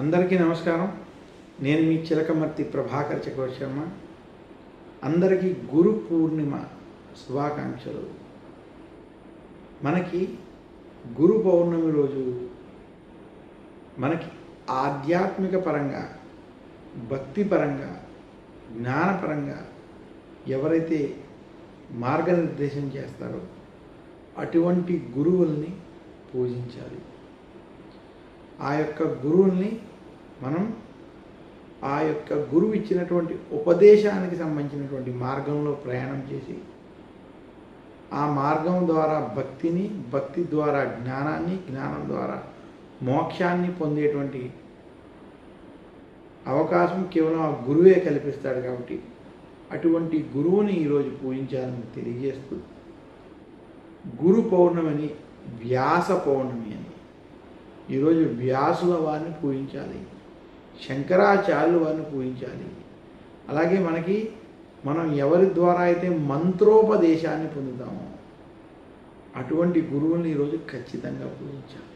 అందరికీ నమస్కారం. నేను మీ చిలకమర్తి ప్రభాకర్ చక్రవర్తి శర్మ అందరికీ గురు పూర్ణిమ శుభాకాంక్షలు. మనకి గురు పౌర్ణమి రోజు మనకి ఆధ్యాత్మిక పరంగా భక్తి పరంగా జ్ఞానపరంగా ఎవరైతే మార్గనిర్దేశం చేస్తారో అటువంటి గురువుల్ని పూజించాలి. ఆ యొక్క గురువుల్ని మనం ఆ యొక్క గురువు ఇచ్చినటువంటి ఉపదేశానికి సంబంధించినటువంటి మార్గంలో ప్రయాణం చేసి ఆ మార్గం ద్వారా భక్తిని భక్తి ద్వారా జ్ఞానాన్ని జ్ఞానం ద్వారా మోక్షాన్ని పొందేటువంటి అవకాశం కేవలం ఆ గురువే కల్పిస్తాడు కాబట్టి అటువంటి గురువుని ఈరోజు పూజించాలని తెలియజేస్తూ గురు పౌర్ణమిని వ్యాస పౌర్ణమి అని ఈరోజు వ్యాసుల వారిని పూజించాలి. శంకరాచార్యులు వారిని పూజించాలి. అలాగే మనకి మనం ఎవరి ద్వారా అయితే మంత్రోపదేశాన్ని పొందుతామో అటువంటి గురువుల్ని ఈరోజు ఖచ్చితంగా పూజించాలి.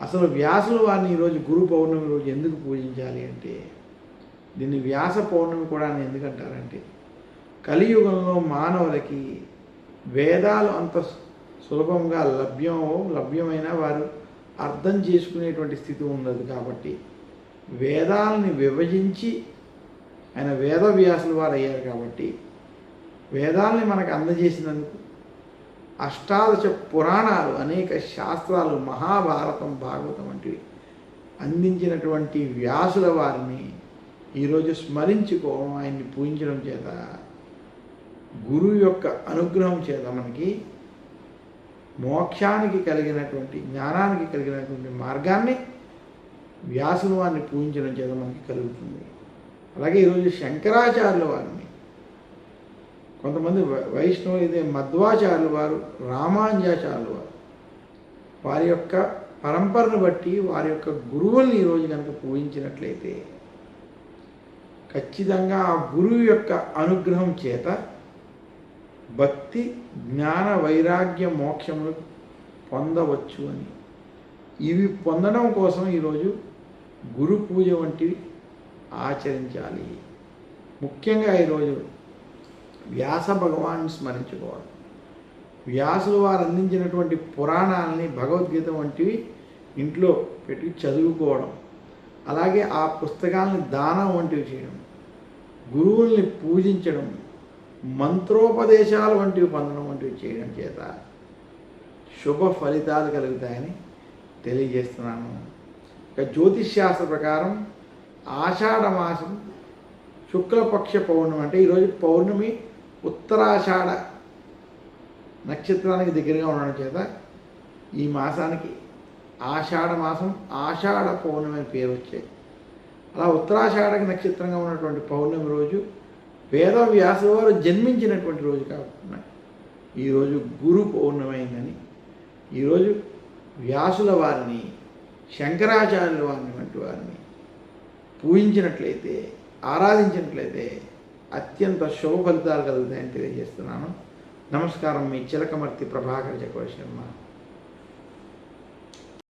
అసలు వ్యాసుల వారిని ఈరోజు గురు పౌర్ణమి రోజు ఎందుకు పూజించాలి అంటే దీన్ని వ్యాస పౌర్ణమి కూడా అని ఎందుకంటారంటే కలియుగంలో మానవులకి వేదాలు అంత సులభంగా లభ్యం లభ్యమైన వారు అర్థం చేసుకునేటువంటి స్థితి ఉండదు కాబట్టి వేదాలని విభజించి ఆయన వేద వ్యాసులు వారు అయ్యారు కాబట్టి వేదాలని మనకు అందజేసినందుకు అష్టాదశ పురాణాలు అనేక శాస్త్రాలు మహాభారతం భాగవతం వంటివి అందించినటువంటి వ్యాసుల వారిని ఈరోజు స్మరించుకోవడం ఆయన్ని పూజించడం చేత గురువు యొక్క అనుగ్రహం చేత మనకి మోక్షానికి కలిగినటువంటి జ్ఞానానికి కలిగినటువంటి మార్గాన్ని వ్యాసుని వారిని పూజించడం చేత మనకి కలుగుతుంది. అలాగే ఈరోజు శంకరాచార్యుల వారిని కొంతమంది వై- వైష్ణవ ఇదే మధ్వాచార్యుల వారు రామాంజాచార్యుల వారు వారి యొక్క పరంపరను బట్టి వారి యొక్క గురువుల్ని ఈరోజు కనుక పూజించినట్లయితే ఖచ్చితంగా ఆ గురువు యొక్క అనుగ్రహం చేత భక్తి జ్ఞాన వైరాగ్య మోక్షములు పొందవచ్చు అని. ఇవి పొందడం కోసం ఈరోజు గురు పూజ వంటివి ఆచరించాలి. ముఖ్యంగా ఈరోజు వ్యాస భగవాన్ని స్మరించుకోవాలి. వ్యాసులు వారు అందించినటువంటి పురాణాలని భగవద్గీత వంటివి ఇంట్లో పెట్టి చదువుకోవడం. అలాగే ఆ పుస్తకాలని దానం వంటివి చేయడం. గురువుల్ని పూజించడం. మంత్రోపదేశాలు వంటివి పొందడం వంటివి చేయడం చేత శుభ ఫలితాలు కలుగుతాయని తెలియజేస్తున్నాను. ఇక జ్యోతిష్ శాస్త్ర ప్రకారం ఆషాఢ మాసం శుక్లపక్ష పౌర్ణమి అంటే ఈరోజు పౌర్ణమి ఉత్తరాషాఢ నక్షత్రానికి దగ్గరగా ఉండడం చేత ఈ మాసానికి ఆషాఢ మాసం ఆషాఢ పౌర్ణమి అని పేరు వచ్చాయి అలా ఉత్తరాషాఢకి నక్షత్రంగా ఉన్నటువంటి పౌర్ణమి రోజు వేద వ్యాసుల వారు జన్మించినటువంటి రోజు కాబట్టి ఈరోజు గురు పౌర్ణమైందని ఈరోజు వ్యాసుల వారిని శంకరాచార్యుల వారిని వంటి వారిని పూజించినట్లయితే ఆరాధించినట్లయితే అత్యంత శుభ ఫలితాలు కలుగుతాయని తెలియజేస్తున్నాను. నమస్కారం మీ చిలకమర్తి ప్రభాకర్ చక్రవర్తి శర్మ.